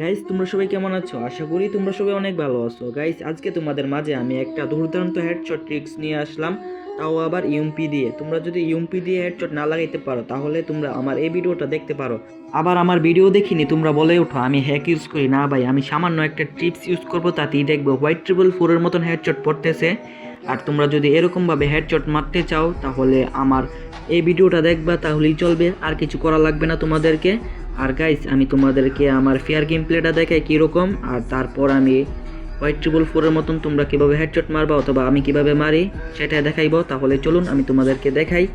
Guys তোমরা সবাই কেমন আছো? আশা করি তোমরা সবাই অনেক ভালো আছো। গাইস আজকে তোমাদের মাঝে আমি একটা দুর্দান্ত হেডশট ট্রিক্স নিয়ে আসলাম, তাও আবার ইউএমপি দিয়ে। তোমরা যদি ইউএমপি দিয়ে হেডশট না লাগাইতে পারো, তাহলে তোমরা আমার এই ভিডিওটা দেখতে পারো। আবার আমার ভিডিও দেখিনি, তোমরা বলে ওঠো, আমি হ্যাক ইউজ করি। না ভাই, আমি সামান্য একটা টিপস ইউজ করব, তাতেই দেখব। হোয়াইট ট্রিপল ফোরের মতন হেডশট পড়তেছে। আর তোমরা যদি এরকমভাবে হেডশট মারতে চাও, তাহলে আমার এই ভিডিওটা দেখবা, তাহলেই চলবে। আর কিছু করা লাগবে না তোমাদেরকে। আর গাইস আমি তোমাদেরকে আমার ফেয়ার গেম প্লেটা দেখাই কীরকম, আর তারপর আমি হোয়াইট ট্রিপল ফোরের মতন তোমরা কীভাবে হেডশট মারবা, অথবা আমি কীভাবে মারি সেটা দেখাইবো। তাহলে চলুন, আমি তোমাদেরকে দেখাই।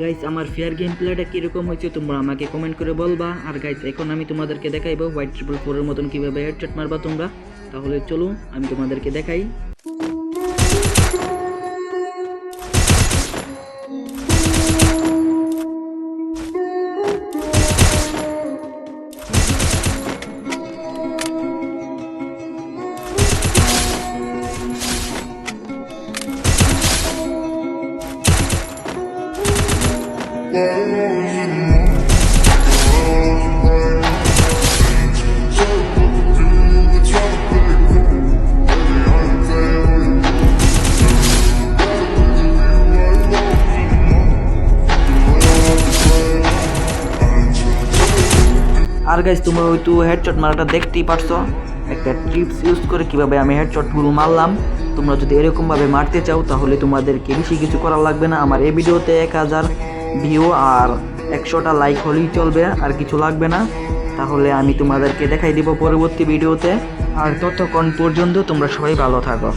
গাইস আমার ফেয়ার গেম প্লেটা কীরকম হয়েছে তোমরা আমাকে কমেন্ট করে বলবা। আর গাইস এখন আমি তোমাদেরকে দেখাইবো হোয়াইট ট্রিপল ফোরের মতন কীভাবে হেডশট মারবা তোমরা। তাহলে চলুন আমি তোমাদেরকে দেখাই। আর গাইস তোমরা হয়তো হেডশট মারাটা দেখতেই পারছ। একটা ট্রিপস ইউজ করে কীভাবে আমি হেডশটগুলো মারলাম। তোমরা যদি এরকমভাবে মারতে চাও, তাহলে তোমাদেরকে বেশি কিছু করা লাগবে না। আমার এই ভিডিওতে এক হাজার ভিউ আর একশোটা লাইক হলেই চলবে, আর কিছু লাগবে না। তাহলে আমি তোমাদেরকে দেখাই দিব পরবর্তী ভিডিওতে আর ততক্ষণ পর্যন্ত তোমরা সবাই ভালো থাকো।